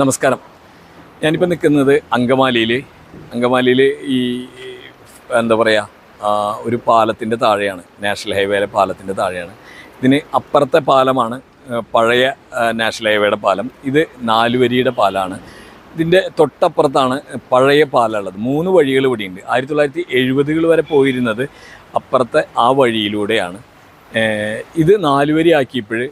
നമസ്കാരം. ഞാനിപ്പോൾ നിൽക്കുന്നത് അങ്കമാലിയിൽ അങ്കമാലിയിൽ ഈ എന്താ പറയുക ഒരു പാലത്തിന്റെ താഴെയാണ്. നാഷണൽ ഹൈവേയിലെ പാലത്തിന്റെ താഴെയാണ്. ഇതിന് അപ്പുറത്തെ പാലമാണ് പഴയ നാഷണൽ ഹൈവേയുടെ പാലം. ഇത് നാലുവരിയുടെ പാലമാണ് ഇതിന്റെ തൊട്ടപ്പുറത്താണ് പഴയ പാലമുള്ളത് മൂന്ന് വഴികൾ ഇവിടെയുണ്ട്. ആയിരത്തി തൊള്ളായിരത്തി എഴുപതുകൾ വരെ പോയിരുന്നത് അപ്പുറത്തെ ആ വഴിയിലൂടെയാണ്. ഇത് നാലുവരി ആക്കിയപ്പോൾ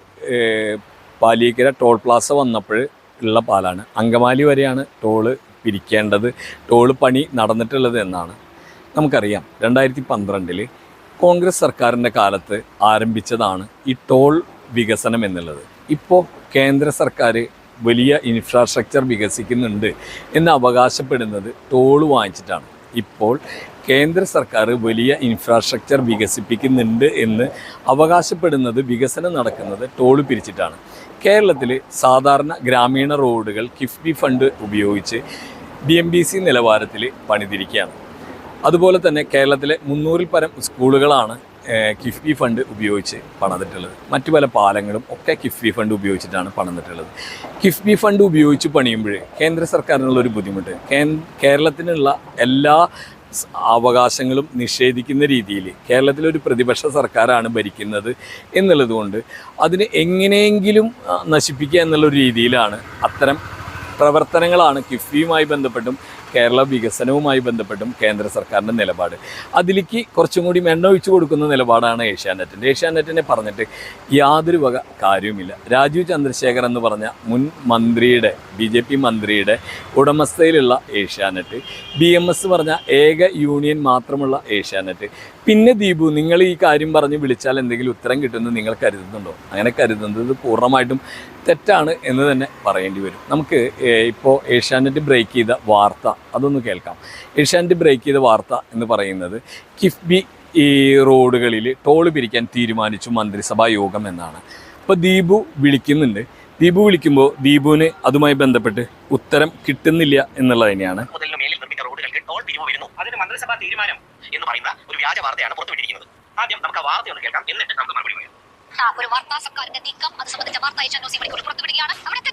പാലിയേക്കര ടോൾ പ്ലാസ വന്നപ്പോൾ ഉള്ള പാലാണ്. അങ്കമാലി വരെയാണ് ടോൾ പിരിക്കേണ്ടത്. ടോൾ പണി നടന്നിട്ടുള്ളത് എന്നാണ് നമുക്കറിയാം. രണ്ടായിരത്തി പന്ത്രണ്ടിൽ കോൺഗ്രസ് സർക്കാരിന്റെ കാലത്ത് ആരംഭിച്ചതാണ് ഈ ടോൾ വികസനം എന്നുള്ളത്. ഇപ്പോൾ കേന്ദ്ര സർക്കാർ വലിയ ഇൻഫ്രാസ്ട്രക്ചർ വികസിക്കുന്നുണ്ട് എന്ന് അവകാശപ്പെടുന്നത് ടോൾ വാങ്ങിച്ചിട്ടാണ്. ഇപ്പോൾ കേന്ദ്ര സർക്കാർ വലിയ ഇൻഫ്രാസ്ട്രക്ചർ വികസിപ്പിക്കുന്നുണ്ട് എന്ന് അവകാശപ്പെടുന്നത് വികസനം നടക്കുന്നത് ടോൾ പിരിച്ചിട്ടാണ്. കേരളത്തിൽ സാധാരണ ഗ്രാമീണ റോഡുകൾ കിഫ്ബി ഫണ്ട് ഉപയോഗിച്ച് ബി എം ബി സി നിലവാരത്തിൽ പണിതിരിക്കുകയാണ്. അതുപോലെ തന്നെ കേരളത്തിലെ മുന്നൂറിൽ പരം സ്കൂളുകളാണ് കിഫ്ബി ഫണ്ട് ഉപയോഗിച്ച് പണിതിട്ടുള്ളത്. മറ്റു പല പാലങ്ങളും ഒക്കെ കിഫ്ബി ഫണ്ട് ഉപയോഗിച്ചിട്ടാണ് പണിതിട്ടുള്ളത്. കിഫ്ബി ഫണ്ട് ഉപയോഗിച്ച് പണിയുമ്പോൾ കേന്ദ്ര സർക്കാരിനുള്ള ഒരു ബുദ്ധിമുട്ട്. കേരളത്തിനുള്ള എല്ലാ അവകാശങ്ങളും നിഷേധിക്കുന്ന രീതിയിൽ കേരളത്തിലൊരു പ്രതിപക്ഷ സർക്കാരാണ് ഭരിക്കുന്നത് എന്നുള്ളതുകൊണ്ട് അതിന് എങ്ങനെയെങ്കിലും നശിപ്പിക്കുക എന്നുള്ള രീതിയിലാണ് അത്തരം പ്രവർത്തനങ്ങളാണ് കിഫ്ബിയുമായി ബന്ധപ്പെട്ടും കേരള വികസനവുമായി ബന്ധപ്പെട്ടും കേന്ദ്ര സർക്കാരിന്റെ നിലപാട്. അതിലേക്ക് കുറച്ചും കൂടി എണ്ണ കൊടുക്കുന്ന നിലപാടാണ് ഏഷ്യാനെറ്റിന്റെ ഏഷ്യാനെറ്റിനെ പറഞ്ഞിട്ട് യാതൊരു വക കാര്യവുമില്ല. രാജീവ് ചന്ദ്രശേഖർ എന്ന് പറഞ്ഞ മുൻ മന്ത്രിയുടെ ബി ജെ പി മന്ത്രിയുടെ ഉടമസ്ഥയിലുള്ള ഏഷ്യാനെറ്റ്. ബി എം എസ് പറഞ്ഞ ഏക യൂണിയൻ മാത്രമുള്ള ഏഷ്യാനെറ്റ്. പിന്നെ ദീപു നിങ്ങൾ ഈ കാര്യം പറഞ്ഞ് വിളിച്ചാൽ എന്തെങ്കിലും ഉത്തരം കിട്ടുമെന്ന് നിങ്ങൾ കരുതുന്നുണ്ടോ? അങ്ങനെ കരുതുന്നത് പൂർണമായിട്ടും തെറ്റാണ് എന്ന് തന്നെ പറയേണ്ടി വരും. നമുക്ക് ഇപ്പോൾ ഏഷ്യാനെറ്റ് ബ്രേക്ക് ചെയ്ത വാർത്ത അതൊന്ന് കേൾക്കാം. ഏഷ്യാനെറ്റ് ബ്രേക്ക് ചെയ്ത വാർത്ത എന്ന് പറയുന്നത് കിഫ്ബി ഈ റോഡുകളിൽ ടോൾ പിരിക്കാൻ തീരുമാനിച്ചു മന്ത്രിസഭാ യോഗം എന്നാണ്. അപ്പോൾ ദീപു വിളിക്കുന്നുണ്ട്. ദീപു വിളിക്കുമ്പോൾ ദീപുവിന് അതുമായി ബന്ധപ്പെട്ട് ഉത്തരം കിട്ടുന്നില്ല എന്നുള്ളത് തന്നെയാണ്. അതിന് മന്ത്രിസഭാ തീരുമാനം എന്ന് പറയുന്ന ഒരു വ്യാജ വാർത്തയാണ് പുറത്തുവിട്ടിരിക്കുന്നത്. ആദ്യം നമുക്ക് ആ വാർത്ത ഒന്ന് കേൾക്കാം. എന്നിട്ട് നമുക്ക് മറുപടി പറയാം. ആ, ഒരു വാർത്താ സർക്കാരിന്റെ നീക്കം അത് സംബന്ധിച്ച വാർത്ത ഏഷ്യാൻ ന്യൂസ് മണിക്കൂർ പുറത്തുവിടുകയാണ്. അവിടുത്തെ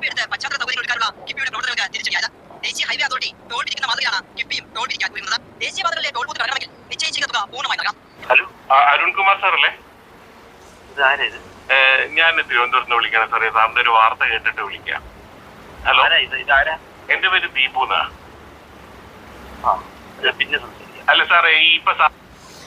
ഉൾപ്പെടുത്തിയാണ് വായ്പയെടുത്ത് പശ്ചാത്തല സൗകര്യങ്ങൾ എടുക്കാനുള്ള കിഫ്ബിയുടെ പ്രവർത്തനങ്ങൾക്ക് തിരിച്ചു വ്യാജ ദേശീയ ഹൈവേ അതോറിറ്റി ടോൾ പിരിക്കുന്ന മാതൃകയാണ് കിഫ്ബിയും ടോൾ പിരിക്കാൻ ഒരുങ്ങുന്നത് ദേശീയപാതകളിലെ ടോൾ ബൂത്ത് കടണമെങ്കിൽ നിശ്ചയിച്ചിരിക്കുന്ന തുക പൂർണമായി നൽകാം. ഹലോ ആ, അരുൺകുമാർ സാറല്ലേ? ഇതാരാ ഇത്? ഏ, ഞാൻ തിരുവനന്തപുരത്ത് നിന്ന് വിളിക്കണം സാറേ. സാറിന്റെ ഒരു വാർത്ത കേട്ടിട്ട് വിളിക്കാം. ഹലോ? എന്റെ പേര് ദീപു എന്നാ? പിന്നെ. അല്ല സാറേ ഈ ഇപ്പൊ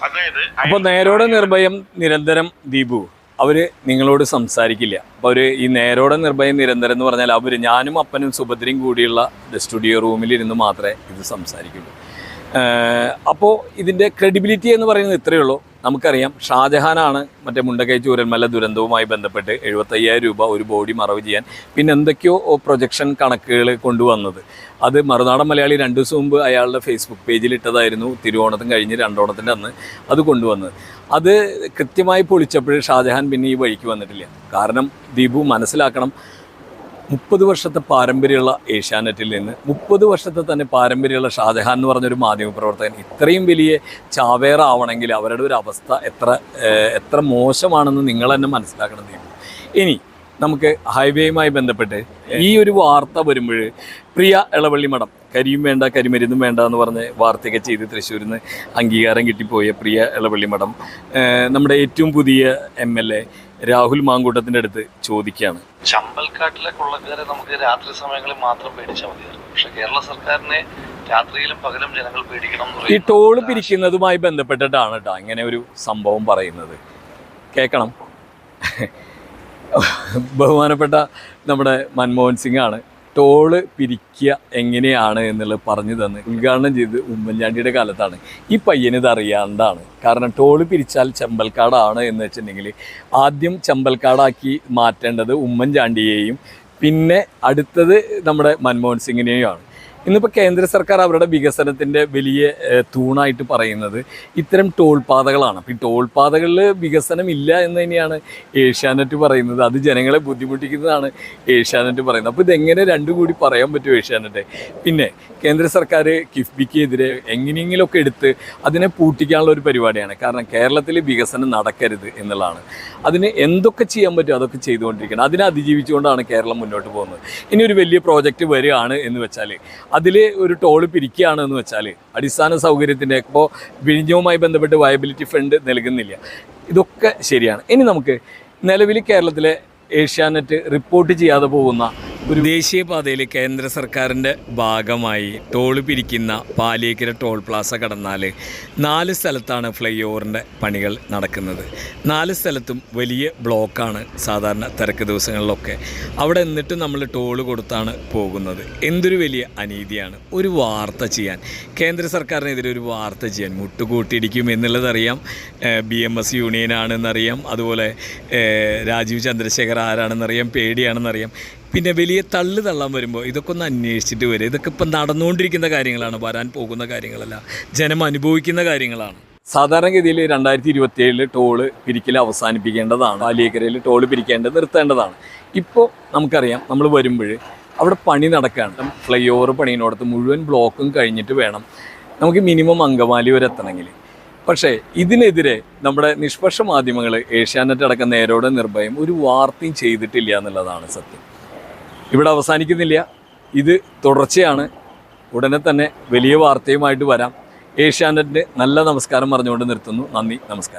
അതായത് അപ്പൊ നേരോടെ നിർഭയം നിരന്തരം ദീപു. അവർ നിങ്ങളോട് സംസാരിക്കില്ല. അപ്പോൾ അവർ ഈ നേരോടെ നിർഭയം നിരന്തരം എന്ന് പറഞ്ഞാൽ അവർ ഞാനും അപ്പനും സുഭദ്രയും കൂടിയുള്ള സ്റ്റുഡിയോ റൂമിലിരുന്ന് മാത്രമേ ഇത് സംസാരിക്കുള്ളൂ. അപ്പോൾ ഇതിന്റെ ക്രെഡിബിലിറ്റി എന്ന് പറയുന്നത് ഇത്രയേ ഉള്ളൂ. നമുക്കറിയാം ഷാജഹാനാണ് മറ്റേ മുണ്ടക്കൈ ചൂരന്മല ദുരന്തവുമായി ബന്ധപ്പെട്ട് എഴുപത്തയ്യായിരം രൂപ ഒരു ബോഡി മറവ് ചെയ്യാൻ പിന്നെ എന്തൊക്കെയോ പ്രൊജക്ഷൻ കണക്കുകൾ കൊണ്ടുവന്നത്. അത് മറുനാടൻ മലയാളി രണ്ട് ദിവസം മുമ്പ് അയാളുടെ ഫേസ്ബുക്ക് പേജിൽ ഇട്ടതായിരുന്നു. തിരുവോണത്തും കഴിഞ്ഞ് രണ്ടോണത്തിന്റെ അന്ന് അത് കൊണ്ടുവന്നത്. അത് കൃത്യമായി പൊളിച്ചപ്പോൾ ഷാജഹാൻ പിന്നെ ഈ വഴിക്ക് വന്നിട്ടില്ല. കാരണം ദീപു മനസ്സിലാക്കണം മുപ്പത് വർഷത്തെ പാരമ്പര്യമുള്ള ഏഷ്യാനെറ്റിൽ നിന്ന് മുപ്പത് വർഷത്തെ തന്നെ പാരമ്പര്യമുള്ള ഷാജഹാൻ എന്ന് പറഞ്ഞൊരു മാധ്യമപ്രവർത്തകൻ ഇത്രയും വലിയ ചാവേറാവണമെങ്കിൽ അവരുടെ ഒരു അവസ്ഥ എത്ര എത്ര മോശമാണെന്ന് നിങ്ങൾ തന്നെ മനസ്സിലാക്കണം ദീപു. ഇനി നമുക്ക് ഹൈവേയുമായി ബന്ധപ്പെട്ട് ഈ ഒരു വാർത്ത വരുമ്പോൾ പ്രിയ ഇളവള്ളി മഠം കരിയും വേണ്ട കരിമരുന്നും വേണ്ട എന്ന് പറഞ്ഞ് വാർത്തയൊക്കെ ചെയ്ത് തൃശ്ശൂരിൽ നിന്ന് അംഗീകാരം കിട്ടിപ്പോയ പ്രിയ ഇളവള്ളി മഠം. നമ്മുടെ ഏറ്റവും പുതിയ എം എൽ എ രാഹുൽ മാങ്കൂട്ടത്തിന്റെ അടുത്ത് ചോദിക്കുകയാണ്. ചമ്പൽക്കാട്ടിലെ കൊള്ളക്കാരെ നമുക്ക് രാത്രി സമയങ്ങളിൽ മാത്രം പേടിച്ചാൽ മതിയായിരുന്നു. പക്ഷെ കേരള സർക്കാരിനെ രാത്രിയിലും പകലും ജനങ്ങൾ പേടിക്കണം എന്ന് ഈ ടോൾ ടോൾ പിരിക്കുന്നതുമായി ബന്ധപ്പെട്ടിട്ടാണ് കേട്ടോ ഇങ്ങനെ ഒരു സംഭവം പറയുന്നത്. കേൾക്കണം. ബഹുമാനപ്പെട്ട നമ്മുടെ മൻമോഹൻ സിംഗ് ആണ് ടോൾ പിരിക്കുക എങ്ങനെയാണ് എന്നുള്ളത് പറഞ്ഞു തന്ന് ഉദ്ഘാടനം ചെയ്ത് ഉമ്മൻചാണ്ടിയുടെ കാലത്താണ്. ഈ പയ്യന് ഇത് അറിയാണ്ടാണ്. കാരണം ടോൾ പിരിച്ചാൽ ചെമ്പൽക്കാടാണ് എന്ന് വെച്ചിട്ടുണ്ടെങ്കിൽ ആദ്യം ചെമ്പൽക്കാടാക്കി മാറ്റേണ്ടത് ഉമ്മൻചാണ്ടിയെയും പിന്നെ അടുത്തത് നമ്മുടെ മൻമോഹൻ സിംഗിനെയുമാണ് ഇന്നിപ്പോൾ കേന്ദ്ര സർക്കാർ അവരുടെ വികസനത്തിന്റെ വലിയ തൂണായിട്ട് പറയുന്നത് ഇത്തരം ടോൾ പാതകളാണ്. അപ്പോൾ ഈ ടോൾ പാതകളിൽ വികസനം ഇല്ല എന്ന് തന്നെയാണ് ഏഷ്യാനെറ്റ് പറയുന്നത്. അത് ജനങ്ങളെ ബുദ്ധിമുട്ടിക്കുന്നതാണ് ഏഷ്യാനെറ്റ് പറയുന്നത്. അപ്പോൾ ഇതെങ്ങനെ രണ്ടും കൂടി പറയാൻ പറ്റും ഏഷ്യാനെറ്റ്? പിന്നെ കേന്ദ്ര സർക്കാർ കിഫ്ബിക്കെതിരെ എങ്ങനെയെങ്കിലുമൊക്കെ എടുത്ത് അതിനെ പൂട്ടിക്കാനുള്ള ഒരു പരിപാടിയാണ്. കാരണം കേരളത്തിൽ വികസനം നടക്കരുത് എന്നുള്ളതാണ്. അതിന് എന്തൊക്കെ ചെയ്യാൻ പറ്റും അതൊക്കെ ചെയ്തുകൊണ്ടിരിക്കണം. അതിനെ അതിജീവിച്ചുകൊണ്ടാണ് കേരളം മുന്നോട്ട് പോകുന്നത്. ഇനി ഒരു വലിയ പ്രോജക്റ്റ് വരികയാണ് എന്ന് വെച്ചാൽ അതിൽ ഒരു ടോൾ പിരിക്കുകയാണ് എന്ന് വെച്ചാൽ അടിസ്ഥാന സൗകര്യത്തിന്റെ ഇപ്പോൾ വിഴിഞ്ഞവുമായി ബന്ധപ്പെട്ട് വയബിലിറ്റി ഫണ്ട് നൽകുന്നില്ല. ഇതൊക്കെ ശരിയാണ്. ഇനി നമുക്ക് നിലവിൽ കേരളത്തിലെ ഏഷ്യാനെറ്റ് റിപ്പോർട്ട് ചെയ്യാതെ പോകുന്ന ദേശീയപാതയിൽ കേന്ദ്ര സർക്കാരിന്റെ ഭാഗമായി ടോൾ പിരിക്കുന്ന പാലിയേക്കര ടോൾ പ്ലാസ കടന്നാൽ നാല് സ്ഥലത്താണ് ഫ്ലൈ ഓവറിന്റെ പണികൾ നടക്കുന്നത്. നാല് സ്ഥലത്തും വലിയ ബ്ലോക്കാണ് സാധാരണ തിരക്ക് ദിവസങ്ങളിലൊക്കെ. അവിടെ എന്നിട്ട് നമ്മൾ ടോൾ കൊടുത്താണ് പോകുന്നത്. എന്തൊരു വലിയ അനീതിയാണ്. ഒരു വാർത്ത ചെയ്യാൻ. കേന്ദ്ര സർക്കാരിനെതിരെ ഒരു വാർത്ത ചെയ്യാൻ. മുട്ടുകൂട്ടിയിടിക്കും എന്നുള്ളതറിയാം. ബി എം എസ് യൂണിയനാണെന്നറിയാം. അതുപോലെ രാജീവ് ചന്ദ്രശേഖർ ആരാണെന്നറിയാം. പേടിയാണെന്നറിയാം. പിന്നെ വലിയ തള്ളു തള്ളാൻ വരുമ്പോൾ ഇതൊക്കെ ഒന്ന് അന്വേഷിച്ചിട്ട് വരും ഇതൊക്കെ ഇപ്പം നടന്നുകൊണ്ടിരിക്കുന്ന കാര്യങ്ങളാണ് വരാൻ പോകുന്ന കാര്യങ്ങളല്ല. ജനം അനുഭവിക്കുന്ന കാര്യങ്ങളാണ്. സാധാരണഗതിയിൽ രണ്ടായിരത്തി ഇരുപത്തി ഏഴിൽ ടോൾ പിരിക്കൽ അവസാനിപ്പിക്കേണ്ടതാണ്. പാലിയേക്കരയിൽ ടോൾ പിരിക്കേണ്ടത് നിർത്തേണ്ടതാണ്. ഇപ്പോൾ നമുക്കറിയാം നമ്മൾ വരുമ്പോൾ അവിടെ പണി നടക്കുകയാണ്. ഫ്ലൈ ഓവർ പണിയിനോടത്ത് മുഴുവൻ ബ്ലോക്കും കഴിഞ്ഞിട്ട് വേണം നമുക്ക് മിനിമം അങ്കമാലി വരെ എത്തണമെങ്കിൽ. പക്ഷേ ഇതിനെതിരെ നമ്മുടെ നിഷ്പക്ഷ മാധ്യമങ്ങൾ ഏഷ്യാനെറ്റ് അടക്കം നേരോടെ നിർഭയം ഒരു വാർത്തയും ചെയ്തിട്ടില്ല എന്നുള്ളതാണ് സത്യം. ഇവിടെ അവസാനിക്കുന്നില്ല. ഇത് തുടർച്ചയാണ്. ഉടനെ തന്നെ വലിയ വാർത്തയുമായിട്ട് വരാം. ഏഷ്യാനെറ്റിന് നല്ല നമസ്കാരം പറഞ്ഞുകൊണ്ട് നിർത്തുന്നു. നന്ദി നമസ്കാരം.